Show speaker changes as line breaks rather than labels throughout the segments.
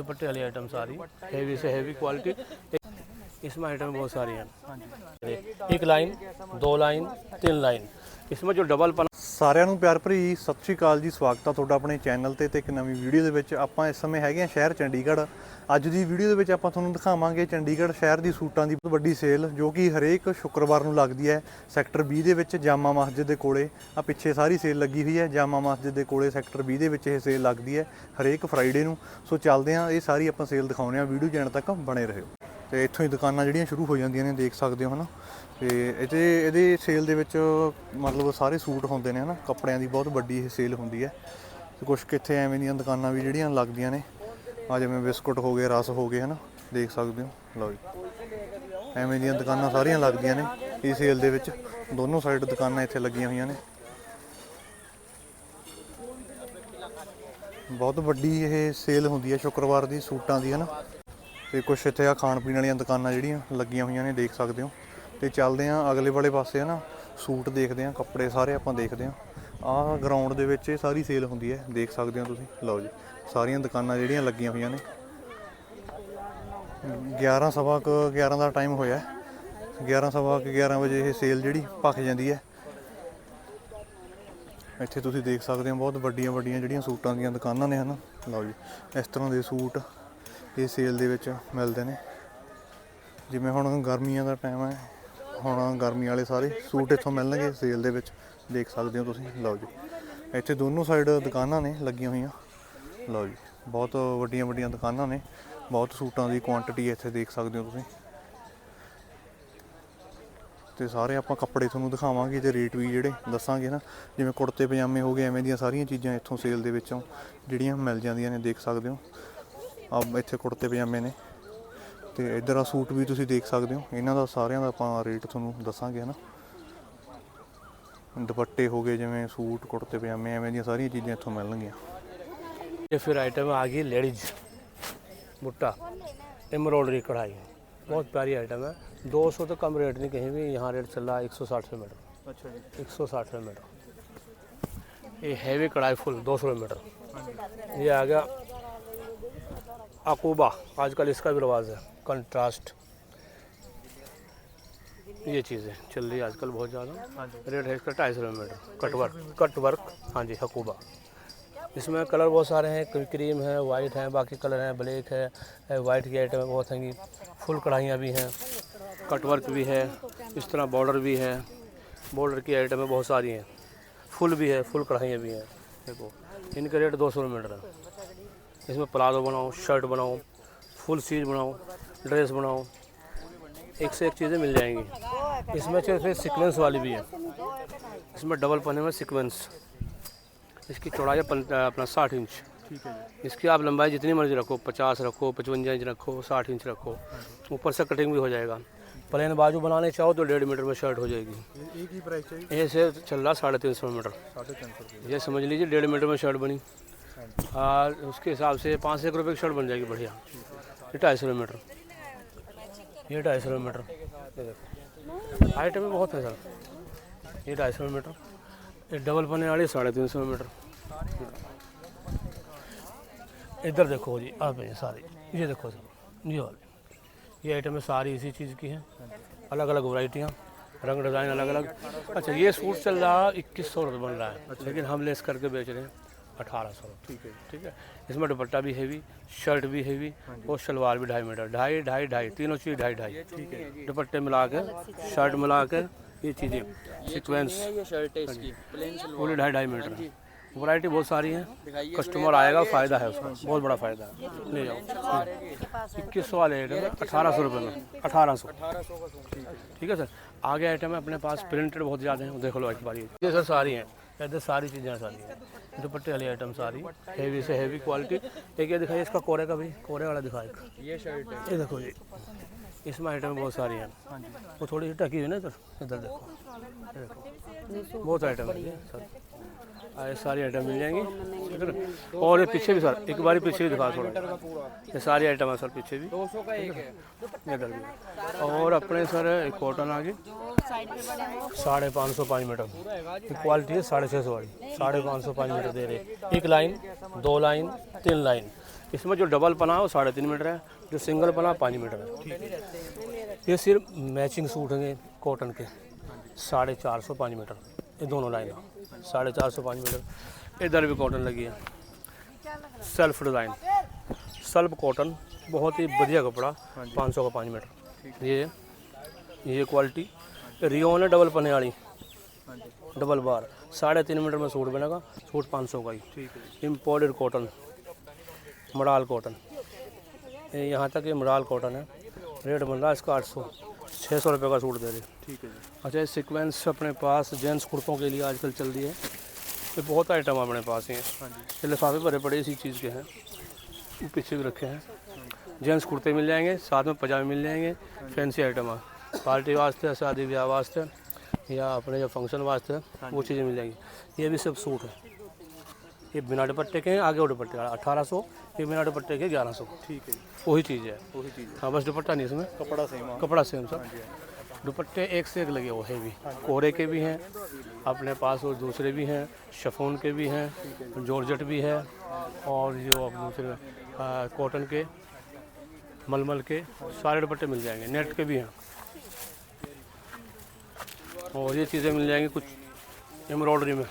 दुपट्टे वाली आइटम सारी हैवी से हैवी क्वालिटी इसमें आइटम बहुत सारी हैं एक लाइन दो लाइन तीन लाइन इसमें जो डबल पन
ਸਾਰਿਆਂ ਨੂੰ ਪਿਆਰ ਭਰੀ ਸਤਿ ਸ਼੍ਰੀ ਅਕਾਲ ਜੀ, ਸਵਾਗਤ ਆ ਤੁਹਾਡਾ ਆਪਣੇ ਚੈਨਲ ਤੇ ਤੇ ਇੱਕ ਨਵੀਂ ਵੀਡੀਓ ਦੇ ਵਿੱਚ। ਆਪਾਂ ਇਸ ਸਮੇਂ ਹੈਗੇ ਆ ਸ਼ਹਿਰ ਚੰਡੀਗੜ੍ਹ। ਅੱਜ ਦੀ ਵੀਡੀਓ ਦੇ ਵਿੱਚ ਆਪਾਂ ਤੁਹਾਨੂੰ ਦਿਖਾਵਾਂਗੇ ਚੰਡੀਗੜ੍ਹ ਸ਼ਹਿਰ ਦੀ ਸੂਟਾਂ ਦੀ ਬਹੁਤ ਵੱਡੀ ਸੇਲ ਜੋ ਕਿ ਹਰੇਕ ਸ਼ੁੱਕਰਵਾਰ ਨੂੰ ਲੱਗਦੀ ਹੈ ਸੈਕਟਰ 20 ਦੇ ਵਿੱਚ ਜਾਮਾ ਮਸਜਿਦ ਦੇ ਕੋਲੇ। ਆ ਪਿੱਛੇ ਸਾਰੀ ਸੇਲ ਲੱਗੀ ਹੋਈ ਹੈ, ਜਾਮਾ ਮਸਜਿਦ ਦੇ ਕੋਲੇ ਸੈਕਟਰ 20 ਦੇ ਵਿੱਚ ਇਹ ਸੇਲ ਲੱਗਦੀ ਹੈ ਹਰੇਕ ਫਰਾਈਡੇ ਨੂੰ। ਸੋ ਚੱਲਦੇ ਆ ਇਹ ਸਾਰੀ ਆਪਾਂ ਸੇਲ ਦਿਖਾਉਂਦੇ ਆ ਵੀਡੀਓ ਜਾਣ ਤੱਕ ਬਣੇ ਰਹੋ। ਤੇ ਇੱਥੋਂ ਹੀ ਦੁਕਾਨਾਂ ਜਿਹੜੀਆਂ ਸ਼ੁਰੂ ਹੋ ਜਾਂਦੀਆਂ ਨੇ, ਦੇਖ ਸਕਦੇ ਹੋ ਹਨਾ? ਤੇ ਇਹਦੇ ਇਹਦੇ ਸੇਲ ਦੇ ਵਿੱਚ ਮਤਲਬ ਸਾਰੇ ਸੂਟ ਹੁੰਦੇ ਨੇ ਹਨਾ, ਕੱਪੜਿਆਂ ਦੀ ਬਹੁਤ ਵੱਡੀ ਇਹ ਸੇਲ ਹੁੰਦੀ ਹੈ। ਤੇ ਕੁਝ ਕਿੱਥੇ ਐਵੇਂ ਦੀਆਂ ਦੁਕਾਨਾਂ ਵੀ ਜਿਹੜੀਆਂ ਲੱਗਦੀਆਂ ਨੇ, ਆ ਜਿਵੇਂ ਬਿਸਕੁਟ ਹੋ ਗਏ, ਰਸ ਹੋ ਗਏ ਹਨਾ, ਦੇਖ ਸਕਦੇ ਹੋ, ਲਓ ਜੀ। ਐਵੇਂ ਦੀਆਂ ਦੁਕਾਨਾਂ ਸਾਰੀਆਂ ਲੱਗਦੀਆਂ ਨੇ ਇਸ ਸੇਲ ਦੇ ਵਿੱਚ, ਦੋਨੋਂ ਸਾਈਡ ਦੁਕਾਨਾਂ ਇੱਥੇ ਲੱਗੀਆਂ ਹੋਈਆਂ ਨੇ। ਬਹੁਤ ਵੱਡੀ ਇਹ ਸੇਲ ਹੁੰਦੀ ਹੈ ਸ਼ੁੱਕਰਵਾਰ ਦੀ ਸੂਟਾਂ ਦੀ ਹਨਾ। ਤੇ ਕੁਛ ਇੱਥੇ ਆ ਖਾਣ ਪੀਣ ਵਾਲੀਆਂ ਦੁਕਾਨਾਂ ਜਿਹੜੀਆਂ ਲੱਗੀਆਂ ਹੋਈਆਂ ਨੇ, ਦੇਖ ਸਕਦੇ ਹੋ। ਤੇ ਚੱਲਦੇ ਆ ਅਗਲੇ ਵਾਲੇ ਪਾਸੇ ਹੈ ਨਾ ਸੂਟ ਦੇਖਦੇ ਆ, ਕੱਪੜੇ ਸਾਰੇ ਆਪਾਂ ਦੇਖਦੇ ਆ। ਆਹ ਗਰਾਊਂਡ ਦੇ ਵਿੱਚ ਇਹ ਸਾਰੀ ਸੇਲ ਹੁੰਦੀ ਹੈ, ਦੇਖ ਸਕਦੇ ਹੋ ਤੁਸੀਂ? ਲਓ ਜੀ, ਸਾਰੀਆਂ ਦੁਕਾਨਾਂ ਜਿਹੜੀਆਂ ਲੱਗੀਆਂ ਹੋਈਆਂ ਨੇ। 11 ਸਵਾ ਕੁ 11 ਦਾ ਟਾਈਮ ਹੋਇਆ ਹੈ। 11 ਸਵਾ ਕੁ 11 ਵਜੇ ਇਹ ਸੇਲ ਜਿਹੜੀ ਭਖ ਜਾਂਦੀ ਹੈ। ਇੱਥੇ ਤੁਸੀਂ ਦੇਖ ਸਕਦੇ ਹੋ ਬਹੁਤ ਵੱਡੀਆਂ ਵੱਡੀਆਂ ਜਿਹੜੀਆਂ ਸੂਟਾਂ ਦੀਆਂ ਦੁਕਾਨਾਂ ਨੇ, ਹਨ? ਲਓ ਜੀ, ਇਸ ਤਰ੍ਹਾਂ ਦੇ ਸੂਟ ਇਹ ਸੇਲ ਦੇ ਵਿੱਚ ਮਿਲਦੇ ਨੇ। ਜਿਵੇਂ ਹੁਣ ਗਰਮੀਆਂ ਦਾ ਟਾਈਮ ਹੈ ਹੁਣ ਗਰਮੀ ਵਾਲੇ ਸਾਰੇ ਸੂਟ ਇੱਥੋਂ ਮਿਲਣਗੇ ਸੇਲ ਦੇ ਵਿੱਚ। ਦੇਖ ਸਕਦੇ ਹੋ ਤੁਸੀਂ। ਲਓ ਜੀ। ਇੱਥੇ ਦੋਨੋਂ ਸਾਈਡ ਦੁਕਾਨਾਂ ਨੇ ਲੱਗੀਆਂ ਹੋਈਆਂ। ਲਓ ਜੀ। ਬਹੁਤ ਵੱਡੀਆਂ ਵੱਡੀਆਂ ਦੁਕਾਨਾਂ ਨੇ। ਬਹੁਤ ਸੂਟਾਂ ਦੀ ਕੁਆਂਟੀਟੀ ਇੱਥੇ ਦੇਖ ਸਕਦੇ ਹੋ ਤੁਸੀਂ। ਤੇ ਸਾਰੇ ਆਪਾਂ ਕੱਪੜੇ ਤੁਹਾਨੂੰ ਦਿਖਾਵਾਂਗੇ ਤੇ ਰੇਟ ਵੀ ਜਿਹੜੇ ਦੱਸਾਂਗੇ ਨਾ। ਜਿਵੇਂ ਕੁੜਤੇ, ਪਜਾਮੇ ਹੋ ਗਏ, ਐਵੇਂ ਦੀਆਂ ਸਾਰੀਆਂ ਚੀਜ਼ਾਂ ਇੱਥੋਂ ਸੇਲ ਦੇ ਵਿੱਚੋਂ ਜਿਹੜੀਆਂ ਮਿਲ ਜਾਂਦੀਆਂ ਨੇ, ਦੇਖ ਸਕਦੇ ਹੋ। ਆ ਇੱਥੇ ਕੁੜਤੇ, ਪਜਾਮੇ ਨੇ। ਤੇ ਇੱਧਰ ਆ ਸੂਟ ਵੀ ਤੁਸੀਂ ਦੇਖ ਸਕਦੇ ਹੋ ਇਹਨਾਂ ਦਾ ਸਾਰਿਆਂ ਦਾ ਆਪਾਂ ਰੇਟ ਤੁਹਾਨੂੰ ਦੱਸਾਂਗੇ ਹਨਾ ਦੁਪੱਟੇ ਹੋ ਗਏ ਜਿਵੇਂ ਸੂਟ ਕੁੜਤੇ ਪਜਾਮੇ ਐਵੇਂ ਦੀਆਂ ਸਾਰੀਆਂ ਚੀਜ਼ਾਂ ਇੱਥੋਂ ਮਿਲਣਗੀਆਂ
ये फिर आइटम आ गई लेडीज भुट्टा एम्ब्रॉयडरी कढ़ाई बहुत प्यारी आइटम है 200 तो कम रेट नहीं कहीं भी यहाँ रेट चल रहा है 160 रुपये मीटर
ਅੱਛਾ ਜੀ
160 रुपये मीटर ये हैवी कढ़ाई फुल 200 रुपये मीटर ये आ गया अकूबा आजकल इसका भी रिवाज है कंट्रास्ट ये चीज़ें चल रही है आजकल बहुत ज़्यादा। रेट है इसका ढाई सौ रुपये meter cut work cut work हाँ जी हकूबा इसमें कलर बहुत सारे हैं। क्रीम है वाइट है बाकी कलर हैं ब्लैक है वाइट की आइटम बहुत हैं फुल कढ़ाइयाँ भी हैं। कट वर्क भी है। इस तरह बॉर्डर भी है। बॉर्डर की आइटमें बहुत सारी हैं। फुल भी है फुल कढ़ाइयाँ भी हैं। देखो इनका रेट दो सौ रुपये मीटर है। इसमें प्लाजो बनाओ शर्ट बनाओ फुल सीज बनाओ। ड्रेस बनाओ। एक से एक चीज़ें मिल जाएँगी। इसमें फिर सिक्वेंस वाली भी है। इसमें डबल पन्ने में सिक्वेंस इसकी चौड़ाई अपना साठ इंच।
ठीक है
इसकी आप लंबाई जितनी मर्ज़ी रखो पचास रखो पचवंजा इंच रखो साठ इंच रखो। हाँ। ऊपर से कटिंग भी हो जाएगा। प्लेन बाजू बनाने चाहो तो डेढ़ मीटर में शर्ट हो जाएगी।
एक ही प्राइस चाहिए?
ये चल रहा साढ़े तीन सौ मीटर। ये समझ लीजिए डेढ़ मीटर में शर्ट बनी। हाँ और उसके हिसाब से पाँच सौ रुपये की शर्ट बन जाएगी बढ़िया। ढाई सौ मीटर। ये ढाई सौ मीटर ये देखो। आइटम में बहुत है सर। ये ढाई सौ मीटर ये डबल पन्ने वाली साढ़े तीन सौ मीटर इधर देखो जी, आप ये सारी, ये देखो सर, ये वाली। ये आइटम सारी इसी चीज़ की हैं। अलग अलग वैरायटियाँ रंग डिज़ाइन अलग अलग अच्छा ये सूट चल रहा है इक्कीस सौ रुपये बन रहा है। लेकिन हम लेस करके बेच रहे हैं। अठारह सौ।
ठीक है
ठीक है? इसमें दुपट्टा भी हैवी शर्ट भी हैवी और शलवार भी ढाई मीटर। ढाई ढाई ढाई तीनों चीज़ ढाई ढाई। ठीक है दुपट्टे मिला कर शर्ट मिला कर ये चीज़ें
हाँ सिक्वेंस
पूरी ढाई ढाई मीटर। वैरायटी बहुत सारी है। कस्टमर आएगा फ़ायदा है उसका। बहुत बड़ा फ़ायदा है। ले जाओ। इक्कीस सौ वाले आइटम अठारह सौ रुपये में। अठारह सौ। ठीक है सर। आगे आइटम है अपने पास प्रिंटेड बहुत ज़्यादा है। देख लो एक बार ये सर सारी हैं। इधर सारी चीज़ें सारी हैं दुपट्टे वाली आइटम सारी हैवी से हैवी क्वालिटी एक ये दिखाइए इसका कोरे का भी कोरे वाला दिखाए
ये शर्ट है
ये देखो जी इसमें आइटम बहुत सारी हैं वो थोड़ी सी ढकी हुई है ना इधर इधर देखो ये देखो बहुत आइटम है ये सर आ, ये सारी आइटम मिल जाएँगी। और ये पीछे भी सर एक बार पीछे भी दिखा थोड़ा। ये सारी आइटम है सर पीछे भी।
है
इधर भी और अपने सर एक कॉटन आ गई। साढ़े पाँच सौ पाँच मीटर क्वालिटी है साढ़े छः सौ वाली। साढ़े पाँच सौ पाँच मीटर दे रहे। एक लाइन दो लाइन तीन लाइन इसमें जो डबल पना है वो साढ़े तीन मीटर है। जो सिंगल पना पाँच मीटर है। ये सिर्फ़ मैचिंग सूट हैं कॉटन के। साढ़े चार सौ पाँच मीटर ये दोनों लाइन साढ़े चार सौ पाँच मीटर इधर भी कॉटन लगी है सेल्फ डिज़ाइन सेल्फ कॉटन बहुत ही बढ़िया कपड़ा पाँच सौ का पाँच मीटर ये ये क्वालिटी रियोन है डबल पने वाली डबल बार साढ़े तीन मीटर में सूट बनेगा सूट पाँच सौ का ही इम्पोर्टेड कॉटन मराल कॉटन यहाँ तक ये मराल कॉटन है रेट बन रहा है इसका आठ सौ छः सौ रुपये का सूट दे रहे
ठीक है जी।
अच्छा ये सिक्वेंस अपने पास जेंट्स कुर्तों के लिए आजकल चल रही है। तो बहुत आइटम अपने पास ही हैं
हाँ जी।
ये लिफाफे भरे पड़े इसी चीज़ के हैं। पीछे भी रखे हैं। जेंट्स कुर्ते मिल जाएँगे साथ में पजामे मिल जाएँगे। फैंसी आइटम पार्टी वास्ते शादी ब्याह वास्ते या अपने जो फ़ंक्शन वास्ते हाँ वो चीज़ें मिल जाएँगी। ये भी सब सूट है। ये बिना दुपट्टे के हैं आगे वो दुपट्टे अठारह सौ ये बिना दुपट्टे के ग्यारह सौ।
ठीक है
वही चीज़ है।
वही चीज़ है।
हाँ बस दुपट्टा नहीं इसमें।
कपड़ा सेम
कपड़ा सेम सर हाँ हाँ दुपट्टे एक से एक लगे वो है भी कोहरे के भी हैं अपने पास और दूसरे भी हैं शफोन के भी हैं जॉर्जट भी है और जो दूसरे कॉटन के मलमल के सारे दुपट्टे मिल जाएँगे। नेट के भी हैं। और ये चीज़ें मिल जाएँगी कुछ एम्ब्रॉयडरी में।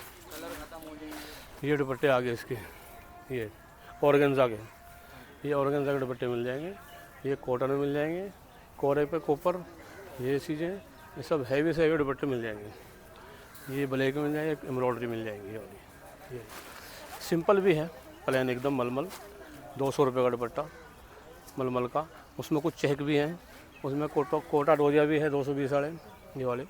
ये दुपट्टे आ गए इसके, ये ऑर्गेन्जा के ये ऑर्गेन्जा के दुपट्टे मिल जाएँगे, ये कॉटन में मिल जाएँगे, कोरे पे कोपर, ये चीज़ें, ये सब हैवी से हैवी दुपट्टे मिल जाएँगे। ये ब्लैक मिल जाएँगे एम्ब्रॉयडरी मिल जाएँगी वाली ये सिंपल भी है, प्लेन एकदम मलमल, दो सौ रुपये का दुपट्टा, मलमल का। उसमें कुछ चेक भी हैं, उसमें कोटा कोटा डोजिया भी है, दो सौ बीस वाले ये वाले।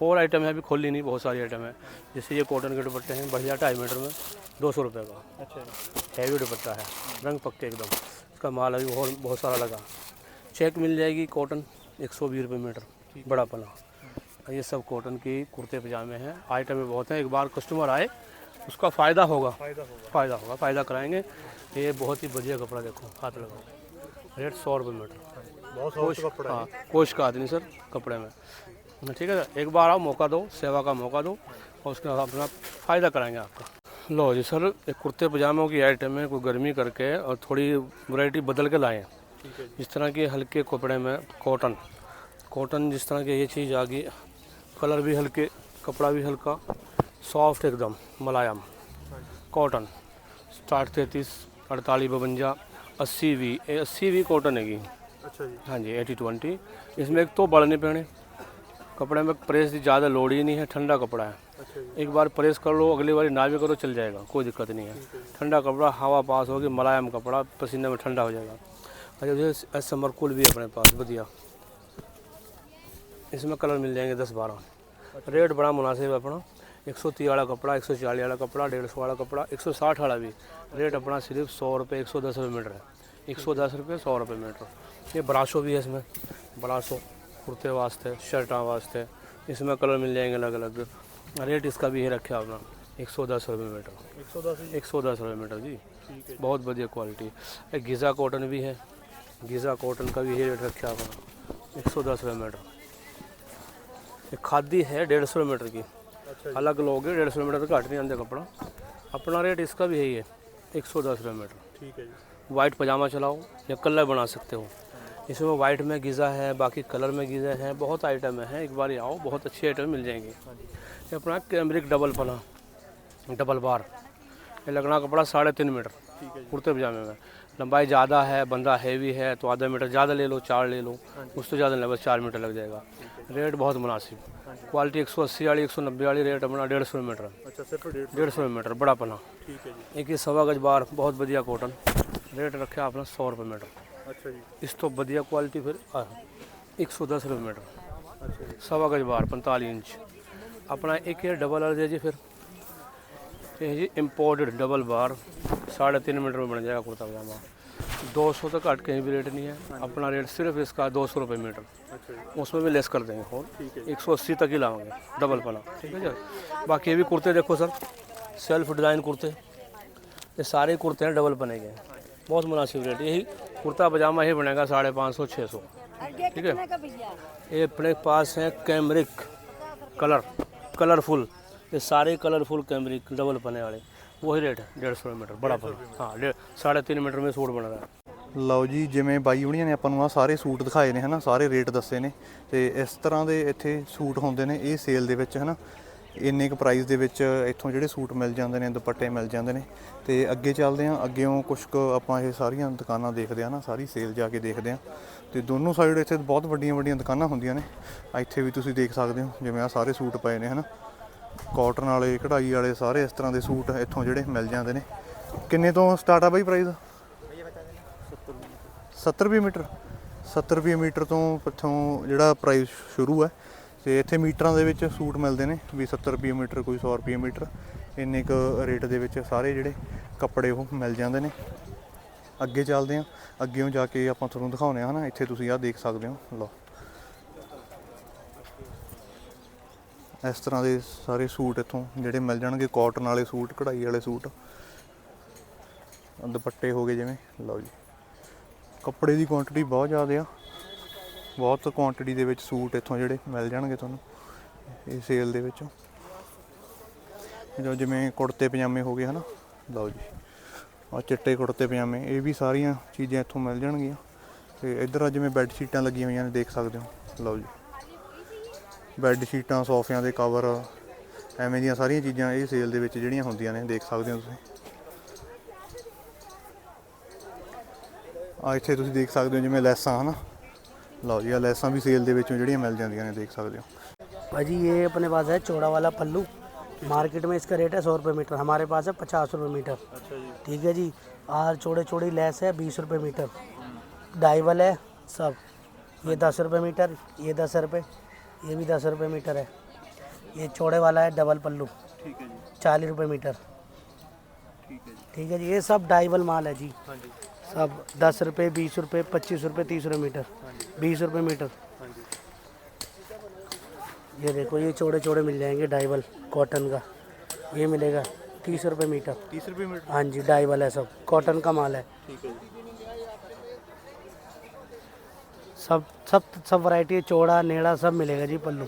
और आइटम है अभी खोली नहीं बहुत सारी आइटम है। जैसे ये कॉटन के दुपट्टे हैं बढ़िया ढाई मीटर में दो सौ रुपये का।
अच्छा।
हैवी दुपट्टा है रंग पक्के एकदम। इसका माल अभी बहुत बहुत सारा लगा। चेक मिल जाएगी कॉटन एक सौ बीस रुपये मीटर बड़ा पना। ये सब कॉटन की कुर्ते पजामे हैं आइटमें बहुत हैं। एक बार कस्टमर आए उसका फ़ायदा होगा।
फ़ायदा होगा।
फ़ायदा होगा फ़ायदा कराएँगे। ये बहुत ही बढ़िया कपड़ा देखो हाथ लगाओ। रेट सौ रुपये मीटर।
बहुत
कोश हाँ। कोश का आदमी सर कपड़े में। ठीक है एक बार आओ मौका दो सेवा का मौका दो और उसके बाद अपना फ़ायदा कराएंगे आपका लो जी सर एक कुर्ते पजामों की आइटम है कोई गर्मी करके और थोड़ी वैरायटी बदल के लाएँ जिस तरह के हल्के कपड़े में कॉटन कॉटन जिस तरह की ये चीज़ आ गई कलर भी हल्के कपड़ा भी हल्का सॉफ्ट एकदम मुलायम कॉटन स्टार्ट तैतीस अड़तालीस बवंजा अस्सी वी अस्सी वी कॉटन है
अच्छा जी
हाँ जी एटी ट्वेंटी इसमें एक तो बढ़ने पहने कपड़े में प्रेस की ज़्यादा लोड ही नहीं है ठंडा कपड़ा है।
जी।
एक बार प्रेस कर लो अगली बार ना भी करो चल जाएगा कोई दिक्कत नहीं है। ठंडा कपड़ा हवा पास होगी मुलायम कपड़ा पसीने में ठंडा हो जाएगा। अच्छा जैसे ऐसा मरकुल भी अपने पास बढ़िया। इसमें कलर मिल जाएँगे दस बारह। रेट बड़ा मुनासिब है अपना। एक सौ तीस वाला कपड़ा एक सौ चालीस वाला कपड़ा डेढ़ सौ वाला कपड़ा एक सौ साठ वाला भी। रेट अपना सिर्फ़ सौ रुपये एक सौ दस रुपये मीटर है। एक सौ दस रुपये सौ रुपये मीटर। ये ब्राशो भी है इसमें। ब्राशो कुर्ते वास्ते शर्टा वास्ते इसमें कलर मिल जाएंगे अलग अलग रेट इसका भी है रखे आपने एक सौ दस रुपये मीटर
एक सौ दस
एक सौ दस रुपये मीटर जी बहुत बढ़िया क्वालिटी गीज़ा कॉटन भी है गीज़ा कॉटन का भी ये रेट रखे आपने एक सौ दस रुपये मीटर एक खादी है डेढ़ सौ मीटर की
अच्छा
अलग लोगे डेढ़ सौ मीटर घट नहीं आते कपड़ा अपना रेट इसका भी यही है एक सौ दस रुपये मीटर
ठीक है
वाइट पजामा चलाओ या कलर बना सकते हो इसमें वाइट में गीज़ा है बाकी कलर में गीज़ा है बहुत आइटम है एक बार आओ बहुत अच्छी आइटम मिल जाएंगे ये अपना कैमरिक डबल फला डबल बार ये लगना कपड़ा साढ़े तीन मीटर कुर्ते पजामे में लंबाई ज़्यादा है बंदा हैवी है तो आधा मीटर ज़्यादा ले लो चार ले लो उससे ज़्यादा नहीं बस चार मीटर लग जाएगा रेट बहुत मुनासिब क्वालिटी एक सौ अस्सी वाली एक सौ नब्बे वाली रेट अपना डेढ़ सौ मीटर डेढ़ सौ मीटर बड़ा पना एक सवा गज बार बहुत बढ़िया कॉटन रेट रखे अपना सौ रुपये मीटर
ਅੱਛਾ ਜੀ
इस तो बढ़िया क्वालिटी फिर एक सौ दस रुपये मीटर
ਅੱਛਾ ਜੀ
सवा गज बार पैंतालीस इंच अपना एक ये डबल वाला जी फिर ये जी इम्पोर्टेड डबल बार साढ़े तीन मीटर में बन जाएगा कुर्ता पजामा दो सौ तक घट कहीं भी रेट नहीं है अपना रेट सिर्फ इसका दो सौ रुपये मीटर
ਅੱਛਾ ਜੀ
उसमें भी लेस कर देंगे और
ਠੀਕ ਹੈ
एक सौ अस्सी तक ही लाओगे डबल पना ठीक है सर बाकी ये भी कुर्ते देखो सर सेल्फ डिज़ाइन कुर्ते ये सारे कुर्ते हैं डबल पने के बहुत मुनासिब रेट यही कुर्ता पजामा ही बनेगा साढ़े पाँच सौ छः सौ ठीक है ये अपने पास है कैमरिक कलर कलरफुल ये सारे कलरफुल कैमरिक डबल पने वाले वही रेट है डेढ़ सौ मीटर बड़ा पल्लू हाँ डेढ़ साढ़े तीन मीटर में सूट बन रहा है
ਲਓ ਜੀ ਜਿਵੇਂ ਬਾਈ ਹੁਣੀਆਂ ਨੇ ਆਪਾਂ ਨੂੰ ਆ ਸਾਰੇ ਸੂਟ ਦਿਖਾਏ ਨੇ ਹਨਾ ਸਾਰੇ ਰੇਟ ਦੱਸੇ ਨੇ ਤੇ ਇਸ ਤਰ੍ਹਾਂ ਦੇ ਇੱਥੇ ਸੂਟ ਹੁੰਦੇ ਨੇ ਇਹ ਸੇਲ ਦੇ ਵਿੱਚ ਹਨਾ ਇੰਨੇ ਕੁ ਪ੍ਰਾਈਸ ਦੇ ਵਿੱਚ ਇੱਥੋਂ ਜਿਹੜੇ ਸੂਟ ਮਿਲ ਜਾਂਦੇ ਨੇ, ਦੁਪੱਟੇ ਮਿਲ ਜਾਂਦੇ ਨੇ ਤੇ ਅੱਗੇ ਚੱਲਦੇ ਆਂ ਅੱਗੇੋਂ ਕੁਝ ਕੁ ਆਪਾਂ ਇਹ ਸਾਰੀਆਂ ਦੁਕਾਨਾਂ ਦੇਖਦੇ ਆਂ ਨਾ, ਸਾਰੀ ਸੇਲ ਜਾ ਕੇ ਦੇਖਦੇ ਆਂ ਤੇ ਦੋਨੋਂ ਸਾਈਡ ਇੱਥੇ ਬਹੁਤ ਵੱਡੀਆਂ ਵੱਡੀਆਂ ਦੁਕਾਨਾਂ ਹੁੰਦੀਆਂ ਨੇ, ਇੱਥੇ ਵੀ ਤੁਸੀਂ ਦੇਖ ਸਕਦੇ ਹੋ, ਜਿਵੇਂ ਆ ਸਾਰੇ ਸੂਟ ਪਏ ਨੇ, ਹਨਾ? ਕਾਟਨ ਵਾਲੇ, ਕਢਾਈ ਵਾਲੇ ਸਾਰੇ ਇਸ ਤਰ੍ਹਾਂ ਦੇ ਸੂਟ ਇੱਥੋਂ ਜਿਹੜੇ ਮਿਲ ਜਾਂਦੇ ਨੇ। ਕਿੰਨੇ ਤੋਂ ਸਟਾਰਟ ਆ ਬਾਈ ਪ੍ਰਾਈਸ 70 ਰੁਪਏ ਮੀਟਰ। 70 ਰੁਪਏ ਮੀਟਰ ਤੋਂ ਪਿੱਛੋਂ ਜਿਹੜਾ ਪ੍ਰਾਈਸ ਸ਼ੁਰੂ ਹੈ ਤੇ ਇੱਥੇ ਮੀਟਰਾਂ ਦੇ ਵਿੱਚ ਸੂਟ ਮਿਲਦੇ ਨੇ ਵੀ 70 ਰੁਪਏ ਮੀਟਰ, ਕੋਈ 100 ਰੁਪਏ ਮੀਟਰ। ਇੰਨੇ ਕੁ ਰੇਟ ਦੇ ਵਿੱਚ ਸਾਰੇ ਜਿਹੜੇ ਕੱਪੜੇ ਉਹ ਮਿਲ ਜਾਂਦੇ ਨੇ। ਅੱਗੇ ਚੱਲਦੇ ਹਾਂ। ਅੱਗੇੋਂ ਜਾ ਕੇ ਆਪਾਂ ਤੁਹਾਨੂੰ ਦਿਖਾਉਨੇ ਆ ਹਨਾ? ਇੱਥੇ ਤੁਸੀਂ ਆਹ ਦੇਖ ਸਕਦੇ ਹੋ। ਲਓ। ਇਸ ਤਰ੍ਹਾਂ ਦੇ ਸਾਰੇ ਸੂਟ ਇੱਥੋਂ ਜਿਹੜੇ ਮਿਲ ਜਾਣਗੇ ਕਾਟਨ ਵਾਲੇ ਸੂਟ, ਕਢਾਈ ਵਾਲੇ ਸੂਟ। ਦੁਪੱਟੇ ਹੋ ਗਏ ਜਿਵੇਂ। ਲਓ ਜੀ। ਕੱਪੜੇ ਦੀ ਕੁਆਂਟੀਟੀ ਬਹੁਤ ਜ਼ਿਆਦਾ ਆ। ਬਹੁਤ ਕੁਆਂਟੀਟੀ ਦੇ ਵਿੱਚ ਸੂਟ ਇੱਥੋਂ ਜਿਹੜੇ ਮਿਲ ਜਾਣਗੇ ਤੁਹਾਨੂੰ, ਇਹ ਸੇਲ ਦੇ ਵਿੱਚ। ਜੋ ਜਿਵੇਂ ਕੁੜਤੇ ਪਜਾਮੇ ਹੋ ਗਏ ਹਨਾ, ਲਓ ਜੀ। ਆ ਚਿੱਟੇ ਕੁੜਤੇ ਪਜਾਮੇ, ਇਹ ਵੀ ਸਾਰੀਆਂ ਚੀਜ਼ਾਂ ਇੱਥੋਂ ਮਿਲ ਜਾਣਗੀਆਂ। ਤੇ ਇੱਧਰ ਆ ਜਿਵੇਂ ਬੈੱਡ ਸ਼ੀਟਾਂ ਲੱਗੀਆਂ ਹੋਈਆਂ ਨੇ, ਦੇਖ ਸਕਦੇ ਹੋ। ਲਓ ਜੀ। ਬੈੱਡ ਸ਼ੀਟਾਂ ਸੋਫਿਆਂ ਦੇ ਕਵਰ ਐਵੇਂ ਦੀਆਂ ਸਾਰੀਆਂ ਚੀਜ਼ਾਂ ਇਹ ਸੇਲ ਦੇ ਵਿੱਚ ਜਿਹੜੀਆਂ ਹੁੰਦੀਆਂ ਨੇ, ਦੇਖ ਸਕਦੇ ਹੋ ਤੁਸੀਂ। ਆ ਇੱਥੇ ਤੁਸੀਂ ਦੇਖ ਸਕਦੇ ਹੋ ਜਿਵੇਂ ਲੈਸਾਂ, ਹਨਾ। ਲਓ ਜੀ ਆ ਲੈਸਾਂ ਵੀ ਸੇਲ ਦੇ ਵਿੱਚੋਂ ਜਿਹੜੀਆਂ ਮਿਲ ਜਾਂਦੀਆਂ ਨੇ ਦੇਖ ਸਕਦੇ ਹੋ
भाजी ये अपने पास है चौड़ा वाला पल्लू मार्केट में इसका रेट है सौ रुपये मीटर हमारे पास है पचास रुपये मीटर ठीक है जी और चौड़े चौड़ी लेस है बीस रुपये मीटर डाइवल है सब ये दस रुपये मीटर ये दस रुपये ये भी दस रुपये मीटर है ये चौड़े वाला है डबल पल्लू
ਠੀਕ ਹੈ ਜੀ
चालीस रुपये मीटर
ਠੀਕ ਹੈ ਜੀ
ठीक है जी ये सब डाइवल माल है जी सब दस रुपये बीस रुपये पच्चीस रुपये तीस रुपये मीटर बीस रुपये मीटर। ये देखो ये चौड़े चौड़े मिल जाएँगे डाइवल कॉटन का। ये मिलेगा तीस रुपये मीटर।
तीस रुपये मीटर?
हाँ जी डाइवल है सब। कॉटन का माल है। सब सब सब वैरायटी चौड़ा नेड़ा सब मिलेगा जी पल्लू।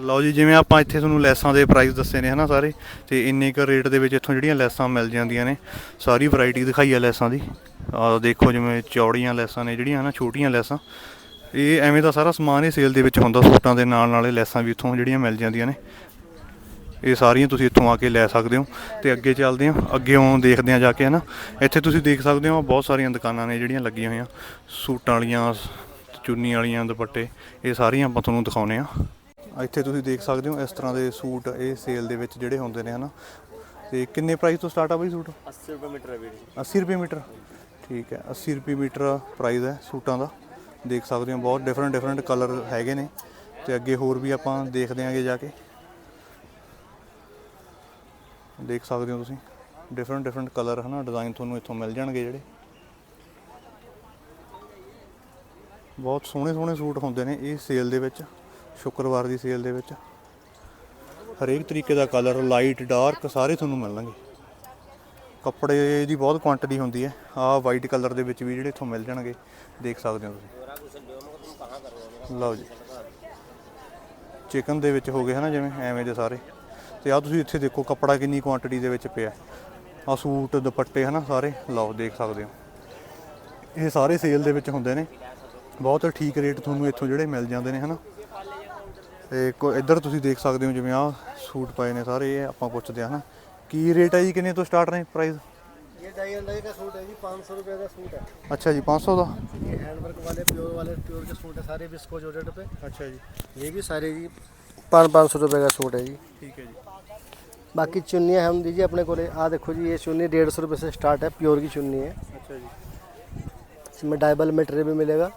ਲਓ ਜੀ, ਜਿਵੇਂ ਆਪਾਂ ਇੱਥੇ ਤੁਹਾਨੂੰ ਲੈਸਾਂ ਦੇ ਪ੍ਰਾਈਸ ਦੱਸੇ ਨੇ ਹਨਾ ਸਾਰੇ, ਤੇ ਇੰਨੇ ਕੁ ਰੇਟ ਦੇ ਵਿੱਚ ਇੱਥੋਂ ਜਿਹੜੀਆਂ ਲੈਸਾਂ ਮਿਲ ਜਾਂਦੀਆਂ ਨੇ, ਸਾਰੀ ਵੈਰਾਈਟੀ ਦਿਖਾਈ ਆ ਲੈਸਾਂ ਦੀ। ਆ ਦੇਖੋ ਜਿਵੇਂ ਚੌੜੀਆਂ ਲੈਸਾਂ ਨੇ ਜਿਹੜੀਆਂ ਹਨਾ, ਛੋਟੀਆਂ ਲੈਸਾਂ। ਇਹ ਐਵੇਂ ਦਾ ਸਾਰਾ ਸਮਾਨ ਹੀ ਸੇਲ ਦੇ ਵਿੱਚ ਹੁੰਦਾ, ਸੂਟਾਂ ਦੇ ਨਾਲ ਨਾਲੇ ਲੈਸਾਂ ਵੀ ਇੱਥੋਂ ਜਿਹੜੀਆਂ ਮਿਲ ਜਾਂਦੀਆਂ ਨੇ। ਇਹ ਸਾਰੀਆਂ ਤੁਸੀਂ ਇੱਥੋਂ ਆ ਕੇ ਲੈ ਸਕਦੇ ਹੋ। ਤੇ ਅੱਗੇ ਚੱਲਦੇ ਹਾਂ, ਅੱਗੇੋਂ ਦੇਖਦੇ ਹਾਂ ਜਾ ਕੇ ਹਨਾ। ਇੱਥੇ ਤੁਸੀਂ ਦੇਖ ਸਕਦੇ ਹੋ, ਬਹੁਤ ਸਾਰੀਆਂ ਦੁਕਾਨਾਂ ਨੇ ਜਿਹੜੀਆਂ ਲੱਗੀਆਂ ਹੋਈਆਂ। ਸੂਟਾਂ ਵਾਲੀਆਂ, ਚੁੰਨੀ ਵਾਲੀਆਂ, ਦੁਪੱਟੇ, ਇਹ ਸਾਰੀਆਂ ਆਪਾਂ ਤੁਹਾਨੂੰ ਦਿਖਾਉਨੇ ਆ ਇੱਥੇ ਤੁਸੀਂ ਦੇਖ ਸਕਦੇ ਹੋ ਇਸ ਤਰ੍ਹਾਂ ਦੇ ਸੂਟ ਇਹ ਸੇਲ ਦੇ ਵਿੱਚ ਜਿਹੜੇ ਹੁੰਦੇ ਨੇ ਹਨਾ? ਤੇ ਕਿੰਨੇ ਪ੍ਰਾਈਸ ਤੋਂ ਸਟਾਰਟ ਆ ਬਈ ਸੂਟ?
80 ਰੁਪਏ ਮੀਟਰ ਹੈ ਵੀਰ
80 ਰੁਪਏ ਮੀਟਰ? ਠੀਕ ਹੈ 80 ਰੁਪਏ ਮੀਟਰ ਪ੍ਰਾਈਸ ਹੈ ਸੂਟਾਂ ਦਾ। ਦੇਖ ਸਕਦੇ ਹੋ ਬਹੁਤ ਡਿਫਰੈਂਟ ਡਿਫਰੈਂਟ ਕਲਰ ਹੈਗੇ ਨੇ। ਤੇ ਅੱਗੇ ਹੋਰ ਵੀ ਆਪਾਂ ਦੇਖਦੇ ਆਂਗੇ ਜਾ ਕੇ। ਦੇਖ ਸਕਦੇ ਹੋ ਤੁਸੀਂ। ਡਿਫਰੈਂਟ ਡਿਫਰੈਂਟ ਕਲਰ ਹਨਾ? ਡਿਜ਼ਾਈਨ ਤੁਹਾਨੂੰ ਇੱਥੋਂ ਮਿਲ ਜਾਣਗੇ ਜਿਹੜੇ। ਬਹੁਤ ਸੋਹਣੇ ਸੋਹਣੇ ਸੂਟ ਹੁੰਦੇ ਨੇ ਇਹ ਸੇਲ ਦੇ ਵਿੱਚ। ਸ਼ੁੱਕਰਵਾਰ ਦੀ ਸੇਲ ਦੇ ਵਿੱਚ। ਹਰੇਕ ਤਰੀਕੇ ਦਾ ਕਲਰ ਲਾਈਟ ਡਾਰਕ ਸਾਰੇ ਤੁਹਾਨੂੰ ਮਿਲਣਗੇ। ਕੱਪੜੇ ਦੀ ਬਹੁਤ ਕੁਆਂਟੀਟੀ ਹੁੰਦੀ ਹੈ। ਆਹ ਵਾਈਟ ਕਲਰ ਦੇ ਵਿੱਚ ਵੀ ਜਿਹੜੇ ਇੱਥੋਂ ਮਿਲ ਜਾਣਗੇ, ਦੇਖ ਸਕਦੇ ਹੋ ਤੁਸੀਂ। ਲਓ ਜੀ। ਚਿਕਨ ਦੇ ਵਿੱਚ ਹੋ ਗਏ ਹਨਾ ਜਿਵੇਂ, ਐਵੇਂ ਦੇ ਸਾਰੇ। ਤੇ ਆ ਤੁਸੀਂ ਇੱਥੇ ਦੇਖੋ ਕੱਪੜਾ ਕਿੰਨੀ ਕੁਆਂਟੀਟੀ ਦੇ ਵਿੱਚ ਪਿਆ। ਆ ਸੂਟ, ਦੁਪੱਟੇ ਹਨਾ ਸਾਰੇ। ਲਓ, ਦੇਖ ਸਕਦੇ ਹੋ। ਇਹ ਸਾਰੇ ਸੇਲ ਦੇ ਵਿੱਚ ਹੁੰਦੇ ਨੇ। ਬਹੁਤ ਠੀਕ ਰੇਟ ਤੁਹਾਨੂੰ ਇੱਥੋਂ ਜਿਹੜੇ ਮਿਲ ਜਾਂਦੇ ਨੇ ਹਨਾ। ਤੇ ਕੋ ਇੱਧਰ ਤੁਸੀਂ ਦੇਖ ਸਕਦੇ ਹੋ ਜਿਵੇਂ ਆ ਸੂਟ ਪਏ ਨੇ ਸਾਰੇ ਇਹ ਆਪਾਂ ਪੁੱਛਦੇ ਆ ਹਨਾ ਕੀ ਰੇਟ ਹੈ ਜੀ ਕਿੰਨੇ ਤੋਂ ਸਟਾਰਟ ਨੇ ਪ੍ਰਾਈਸ
ये डाई अंडाई का सूट है जी पाँच सौ रुपये का सूट है
ਅੱਛਾ ਜੀ 500 ਦਾ
ये हैंडवर्क वाले प्योर वाले प्योर के सूट है सारे बिस्को जोडेड पे
ਅੱਛਾ ਜੀ
ये भी सारे जी पाँच पाँच सौ रुपये का सूट है जी
ਠੀਕ ਹੈ ਜੀ
बाकी चुन्नियाँ हम दीजिए अपने को आ देखो जी ये चुन्नी डेढ़ सौ रुपये से स्टार्ट है प्योर की चुन्नी है
ਅੱਛਾ ਜੀ
इसमें डायबल मटेरियल भी मिलेगा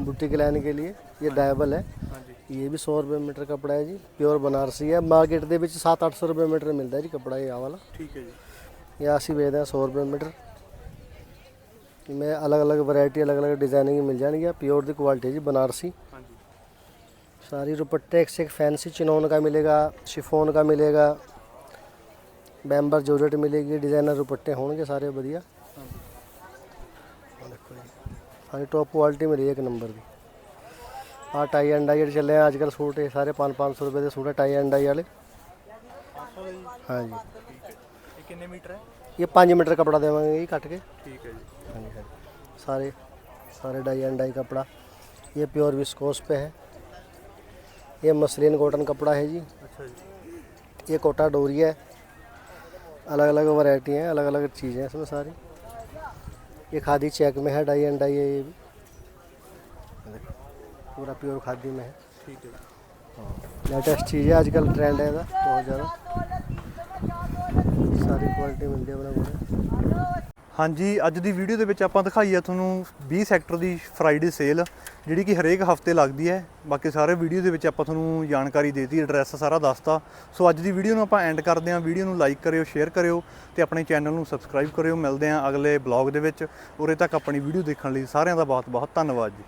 बुट्टी के लाने के लिए ये डायबल है
ਹਾਂਜੀ
ये भी सौ रुपये मीटर कपड़ा है जी प्योर बनारसी है मार्केट ਦੇ ਵਿੱਚ 7-800 ਰੁਪਏ ਮੀਟਰ ਮਿਲਦਾ ਜੀ ਕਪੜਾ ਇਹ ਆ ਵਾਲਾ
ਠੀਕ ਹੈ ਜੀ
ਇਹ ਅਸੀਂ ਵੇਚਦੇ ਹਾਂ 100 ਰੁਪਏ ਮੀਟਰ ਮੈਂ ਅਲੱਗ-ਅਲੱਗ ਵੈਰਾਈਟੀ ਅਲੱਗ-ਅਲੱਗ डिजाइनिंग मिल जाएंगी प्योर दी क्वालिटी है जी बनारसी
ਹਾਂਜੀ
सारी दुपट्टे एक से एक फैंसी चिनोन का मिलेगा शिफोन का मिलेगा बैम्बर जॉर्जेट मिलेगी डिज़ाइनर दुपट्टे होंगे सारे बढ़िया देखो जी सारी टॉप क्वालिटी मिली एक नंबर की आ टाई एंड डाई ਜਿਹੜੇ ਚੱਲੇ ਆ ਅੱਜ ਕੱਲ੍ਹ ਸੂਟ ਇਹ ਸਾਰੇ 5-500 ਰੁਪਏ ਦੇ ਸੂਟ ਹੈ ਟਾਈ ਐਂਡ ਡਾਈ ਵਾਲੇ
ਵਾਲਾ ਜੀ
हाँ जी
ਇਹ ਕਿੰਨੇ ਮੀਟਰ ਹੈ
ये पाँच मीटर कपड़ा देवांगे जी काट के
ਠੀਕ ਹੈ ਜੀ
हाँ जी हाँ जी सारे सारे डाई एंड डाई कपड़ा ये प्योर विस्कोस पे है ये मसलिन कॉटन कपड़ा है जी
ਅੱਛਾ ਜੀ
ये कोटा डोरी है अलग अलग वैरायटी हैं अलग अलग चीज़ें हैं इसमें सारी ये खादी चेक में है डाई एंड डाई है ये भी देखो, पूरा प्योर खादी में है
ਠੀਕ ਹੈ ਜੀ
लेटेस्ट चीज़ है आजकल ट्रेंड है ਇਹਦਾ बहुत ज़्यादा सारी क्वालिटी मिलती है अपने को
ਹਾਂਜੀ ਅੱਜ ਦੀ ਵੀਡੀਓ ਦੇ ਵਿੱਚ ਆਪਾਂ ਦਿਖਾਈ ਆ ਤੁਹਾਨੂੰ 20 ਸੈਕਟਰ ਦੀ ਫਰਾਈਡੇ ਸੇਲ ਜਿਹੜੀ ਕਿ ਹਰੇਕ ਹਫਤੇ ਲੱਗਦੀ ਹੈ ਬਾਕੀ ਸਾਰੇ ਵੀਡੀਓ ਦੇ ਵਿੱਚ ਆਪਾਂ ਤੁਹਾਨੂੰ ਜਾਣਕਾਰੀ ਦੇਤੀ ਐਡਰੈਸ ਸਾਰਾ ਦੱਸਤਾ ਸੋ ਅੱਜ ਦੀ ਵੀਡੀਓ ਨੂੰ ਆਪਾਂ ਐਂਡ ਕਰਦੇ ਹਾਂ ਵੀਡੀਓ ਨੂੰ ਲਾਈਕ ਕਰਿਓ ਸ਼ੇਅਰ ਕਰਿਓ ਤੇ ਆਪਣੇ ਚੈਨਲ ਨੂੰ ਸਬਸਕ੍ਰਾਈਬ ਕਰਿਓ ਮਿਲਦੇ ਹਾਂ ਅਗਲੇ ਬਲੌਗ ਦੇ ਵਿੱਚ ਉਰੇ ਤੱਕ ਆਪਣੀ ਵੀਡੀਓ ਦੇਖਣ ਲਈ ਸਾਰਿਆਂ ਦਾ ਬਹੁਤ ਬਹੁਤ ਧੰਨਵਾਦ ਜੀ